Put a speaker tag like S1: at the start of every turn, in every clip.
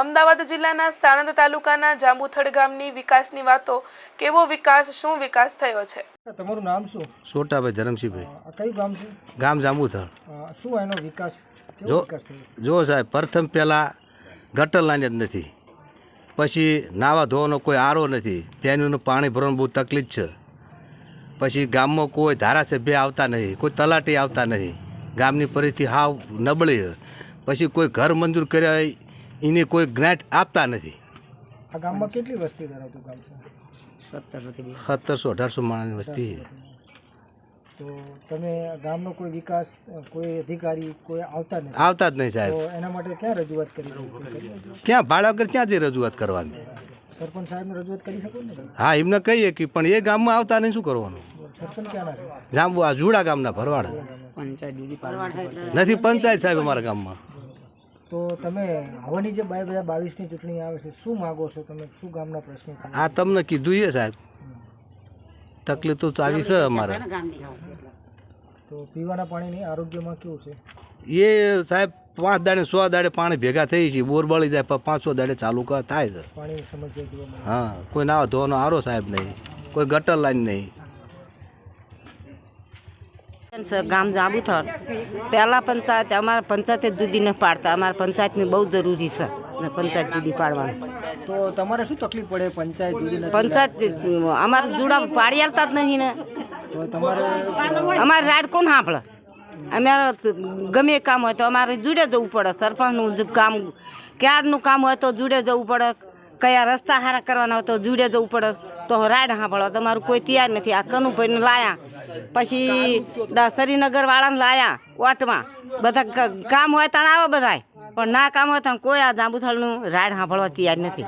S1: અમદાવાદ જિલ્લાના સાણંદ તાલુકાના જાંબુથડ ગામની વિકાસની વાતો કેવો વિકાસ શું વિકાસ થયો છે?
S2: તમારું નામ શું?
S3: સોટાભાઈ ધરમસિંહભાઈ.
S2: કયું ગામ છે?
S3: ગામ
S2: જાંબુથડ. શું એનો વિકાસ
S3: જો જો સાહેબ પ્રથમ પહેલાં ગટર લાઈન જ નથી. પછી નાવા ધોવાનો કોઈ આરો નથી. તેનું પાણી ભરવાનું બહુ તકલીફ છે. પછી ગામમાં કોઈ ધારાસભ્ય આવતા નથી કોઈ તલાટી આવતા નથી ગામની પરિસ્થિતિ હાવ નબળી પછી કોઈ ઘર મંજૂર કર્યા હોય એની કોઈ ગ્રાન્ટ આપતા નથી.
S2: આ ગામમાં કેટલી વસ્તી ધરાવતું ગામ છે?
S3: સત્તરસો અઢારસો માણસની વસ્તી છે.
S2: તો તમે ગામનો કોઈ વિકાસ કોઈ અધિકારી કોઈ આવતા નથી?
S3: આવતા જ નહીં સાહેબ.
S2: એના માટે ક્યાં રજૂઆત કરી
S3: ક્યાં? ભાડા વગર ક્યાંથી રજૂઆત કરવાની?
S2: સરપંચ સાહેબને રજૂઆત કરી શકો ને?
S3: હા એમને કહીએ કે પણ એ ગામમાં આવતા નહીં શું કરવાનું?
S2: સરપંચ ક્યાં
S3: જાંબુ આ જુડા ગામના ભરવાડ. નથી પંચાયત સાહેબ અમારા ગામમાં.
S2: તો તમે આવવાની જે બે હજાર બાવીસની ચૂંટણી આવે છે શું માગો છો તમે? શું ગામના પ્રશ્નો
S3: આ તમને કીધું એ સાહેબ. તકલીફ તો ચાવી છે અમારે.
S2: તો પીવાના પાણીની આરોગ્યમાં કેવું છે?
S3: એ સાહેબ પાંચ દાડે સો દાડે પાણી ભેગા થઈ છે બોર બળી જાય પણ પાંચસો દાડે ચાલુ થાય છે. હા કોઈ નાવા ધોવાનો આરો સાહેબ નહીં. કોઈ ગટર લાઈન નહીં.
S4: છે ગામ જાંબુથળ પહેલાં પંચાયત અમારા પંચાયત જ જુદી ન પાડતા. અમારા પંચાયતની બહુ જરૂરી છે પંચાયત જુદી પાડવાની.
S2: તો તમારે શું તકલીફ પડે પંચાયત
S4: પંચાયત અમારે જુડા પાડી આવતા જ નહીં ને. અમારે રાડ કોણ સાંભળે? અમારે ગમે કામ હોય તો અમારે જુડે જવું પડે. સરપંચનું કામ ક્યારનું કામ હોય તો જુડે જવું પડે. કયા રસ્તા હારા કરવાના હોય તો જુડે જવું પડે. તો રાડ સાંભળવા તમારું કોઈ તૈયાર નથી. આ કનુભાઈને લાયા. પછી ડા શ્રીનગર વાળાને લાયા વાટમાં બધા કામ હોય તણ આવે બધાય. પણ ના કામ હોય તણ કોઈ આ જાંબુથળનું રાડ સાંભળવા તૈયાર નથી.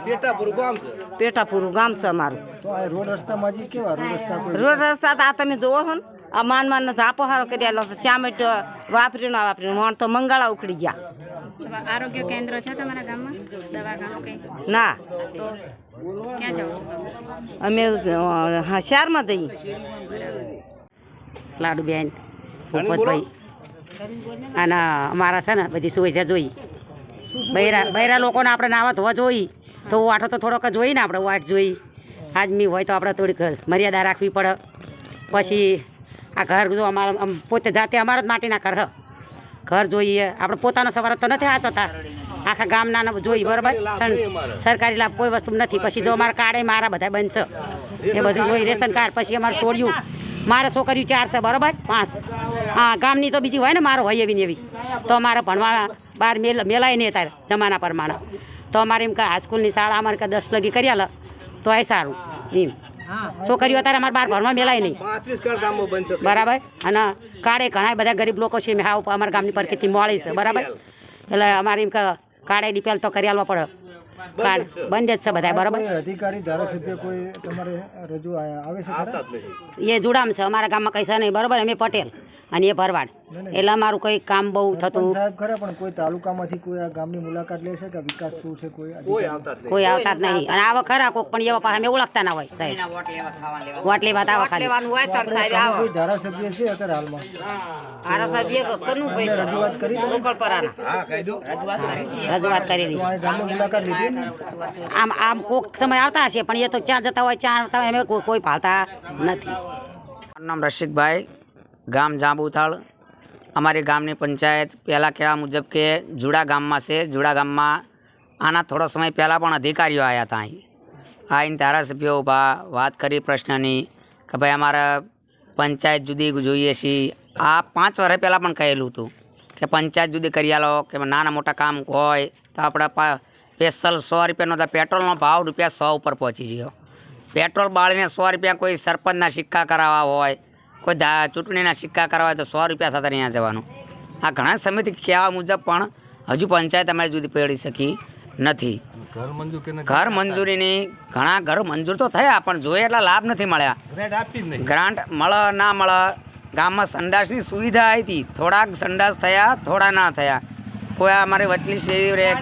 S4: પેટાપુરું ગામ છે? અમારું.
S2: રોડ રસ્તા
S4: તો આ તમે જોવો છો ને આ માન માન ઝાપો હારો કર્યા ચામેટ વાપરી ના વાપરી મોણ તો મંગાળા ઉખડી ગયા.
S5: આરોગ્ય કેન્દ્ર છે તમારા ગામમાં? દવાખાનું કંઈ
S4: ના.
S5: તો ક્યાં જાઓ
S4: અમે શહેરમાં જઈએ. લાડુબેન ભૂપતભાઈ. અને અમારા છે ને બધી સુવિધા જોઈ. બૈરા બૈરા લોકોને આપણે નાવા ધોવા જોઈ. તો વાટો તો થોડોક જોઈ ને આપણે વાટ જોઈ. આદમી હોય તો આપણે થોડીક મર્યાદા રાખવી પડે. પછી આ ઘર જો અમારા આમ પોતે જાતે અમારા જ માટીના ઘર. ઘર જોઈએ. આપણે પોતાનો સવાર તો નથી આચોતા આખા ગામના જોઈ બરાબર? સર- સરકારી લાભ કોઈ વસ્તુ નથી. પછી જો અમારા કાર્ડે મારા બધા છે એ બધું જોઈ રેશન કાર્ડ પછી અમારે છોડ્યું મારે છોકરીઓ ચાર છે બરાબર? પાંચ. હા ગામની તો બીજી હોય ને મારો હોય એવી ને એવી. તો અમારે ભણવા બહાર મેલ મેલાય નહીં અત્યારે જમાના પ્રમાણે. તો અમારે એમ કે હાઈસ્કૂલની શાળા અમારે કે દસ લગી કરી આલે તો એ સારું એમ. છોકરીઓ અત્યારે અમારે બહાર ભણવા મેલાય નહીં. બરાબર? અને કાળે ઘણા બધા ગરીબ લોકો છે મેં હાવ અમારા ગામની પરિસ્થિતિ મોળી છે બરાબર? એટલે અમારે એમ કે કાળે ડિપેલ તો કરી આલવા પડે. કાર્ડ બંધ જ છે બધા બરાબર?
S2: અધિકારી ધારાસભ્ય કોઈ તમારે રજૂ આવે છે
S4: એ જુડામ છે અમારા ગામમાં કઈ છે નહીં બરાબર? અમે પટેલ અને એ ભરવાડ. એટલે અમારું કંઈ કામ બહુ થતું
S2: સાહેબ ખરા પણ કોઈ તાલુકામાંથી કોઈ આ ગામની મુલાકાત લેશે કે વિકાસ શું છે કોઈ
S4: કોઈ આવતા જ નહીં. અને આવા ખરા કોક પણ એવા પાસે અમે ઓળખતા ના હોય સાહેબ. વોટ લેવા તો આવા ખાલી. લેવાનું હોય તો સાહેબ આવો.
S2: ધારાસભ્ય છે અત્યારે હાલમાં?
S4: આરા સાહેબ કનું પૈસા
S2: રજૂઆત કરી
S3: હા
S4: રજૂઆત કરેલી
S2: મુલાકાત લીધી?
S4: આમ આમ કોક સમય આવતા હશે, પણ એ તો ચા જતા હોય ચા આવતા હોય અમે કોઈ કોઈ નથી.
S6: નામ રસિકભાઈ, ગામ જાંબુથાળ. અમારી ગામની પંચાયત પહેલાં કહેવા મુજબ કે જુડા ગામમાં છે. જુડા ગામમાં આના થોડો સમય પહેલાં પણ અધિકારીઓ આવ્યા હતા અહીં. આવીને ધારાસભ્યો ઊભા વાત કરી પ્રશ્નની કે ભાઈ અમારા પંચાયત જુદી જોઈએ છીએ આ પાંચ વર્ષ પહેલાં પણ કહેલું હતું કે પંચાયત જુદી કરી આલો, કે નાના મોટા કામ હોય તો આપણા સ્પેશિયલ સો રૂપિયાનો તો પેટ્રોલનો ભાવ રૂપિયા સો ઉપર પહોંચી ગયો. પેટ્રોલ બાળીને સો રૂપિયા કોઈ સરપંચના સિક્કા કરાવવા હોય કોઈ ચૂંટણીના સિક્કા કરાવવા હોય તો સો રૂપિયા સાથે અહીંયા જવાનું. આ ઘણા સમયથી કહેવા મુજબ પણ હજુ પંચાયત અમારી જુદી પડી શકી નથી.
S3: ઘર
S6: મંજૂરીની ઘણા ઘર મંજૂર તો થયા પણ જોઈએ એટલા લાભ નથી મળ્યા.
S3: ગ્રાન્ટ
S6: મળે ના મળે ગામમાં સંડાસની સુવિધા આવી હતી. થોડાક સંડાસ થયા થોડા ના થયા. કોઈ આ અમારી વટલી શેરી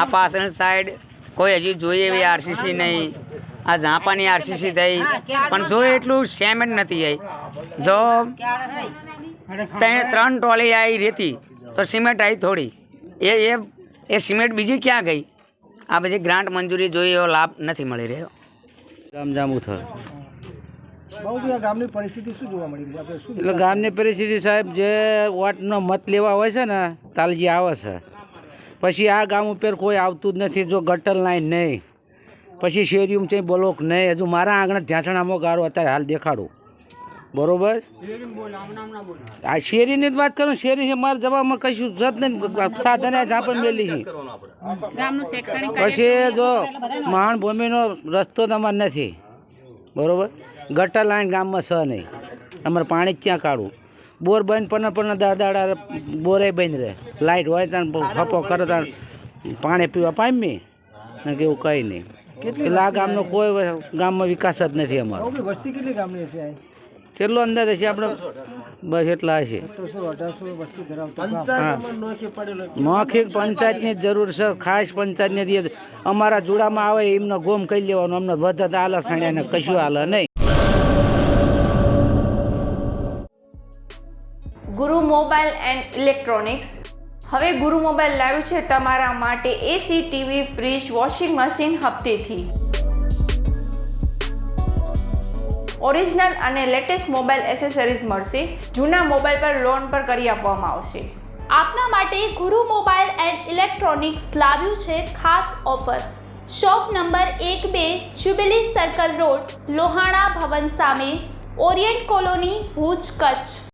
S6: આ પાછળ સાઈડ કોઈ હજી જોઈએ એવી આરસીસી નહીં. આ ઝાંપાની આરસીસી થઈ. પણ જોઈએ એટલું સેમેન્ટ નથી આવી જો ત્રણ ત્રણ ટ્રોલી આવી રેતી તો સિમેન્ટ આવી થોડી. એ એ એ સિમેન્ટ બીજી ક્યાં ગઈ? આ બધી ગ્રાન્ટ મંજૂરી જોઈએ એવો લાભ નથી મળી રહ્યો.
S7: ગામ જાંબુથળ
S2: ગામની પરિસ્થિતિ શું જોવા મળી રહી? છે આપણે શું
S7: એટલે ગામની પરિસ્થિતિ સાહેબ જે વોટનો મત લેવા હોય છે ને તાલજી આવે છે. પછી આ ગામ ઉપર કોઈ આવતું જ નથી જો ગટર લાઈન નહીં. પછી શેરીમાં છે બ્લોક નહીં. હજુ મારા આંગણે ઢ્યાસણામાં ગારો અત્યારે હાલ દેખાડું. બરોબર? આ શેરીની જ વાત કરું શેરી છે મારા જવાબમાં કશું જત નહીં. સાધન ઝાપણ મેલી છે. પછી જો મહાન ભૂમિનો રસ્તો તમારે નથી. બરોબર? ગટર લાઈન ગામમાં સ નહીં. અમારે પાણી જ ક્યાં કાઢવું? બોર બંધ પણ પણ દાડા દાડા બોરે બંધ રહે. લાઇટ હોય ત્યાં ખપો કરે ત્યાં પાણી પીવા પામી. ને કે એવું કંઈ નહીં. એટલે આ ગામનો કોઈ ગામમાં વિકાસ જ નથી અમારો.
S2: વસ્તી કેટલી ગામની હશે
S7: કેટલો અંદાજ હશે આપણે? બસ એટલા હશે. મૌખિક પંચાયતની જ જરૂર છે. ખાસ પંચાયતની અમારા જોડામાં આવે એમને ગોમ કહી લેવાનું અમને વધત આલે સાણ્યાને કશું હાલે નહીં.
S8: ગુરુ મોબાઈલ એન્ડ ઇલેક્ટ્રોનિક્સ. હવે ગુરુ મોબાઈલ લાવ્યું છે તમારા માટે AC TV fridge, washing machine હપ્તેથી. Original અને લેટેસ્ટ મોબાઈલ એસેસરીઝ મળશે. જૂના મોબાઈલ પર લોન પર કરી આપવામાં આવશે.
S9: આપના માટે ગુરુ મોબાઈલ એન્ડ ઇલેક્ટ્રોનિક્સ લાવ્યું છે ખાસ ઓફર્સ. શોપ નંબર એક બે jubilee circle road, Lohana Bhavan સામે, ઓરિયન્ટ કોલોની, ભુજ, કચ્છ.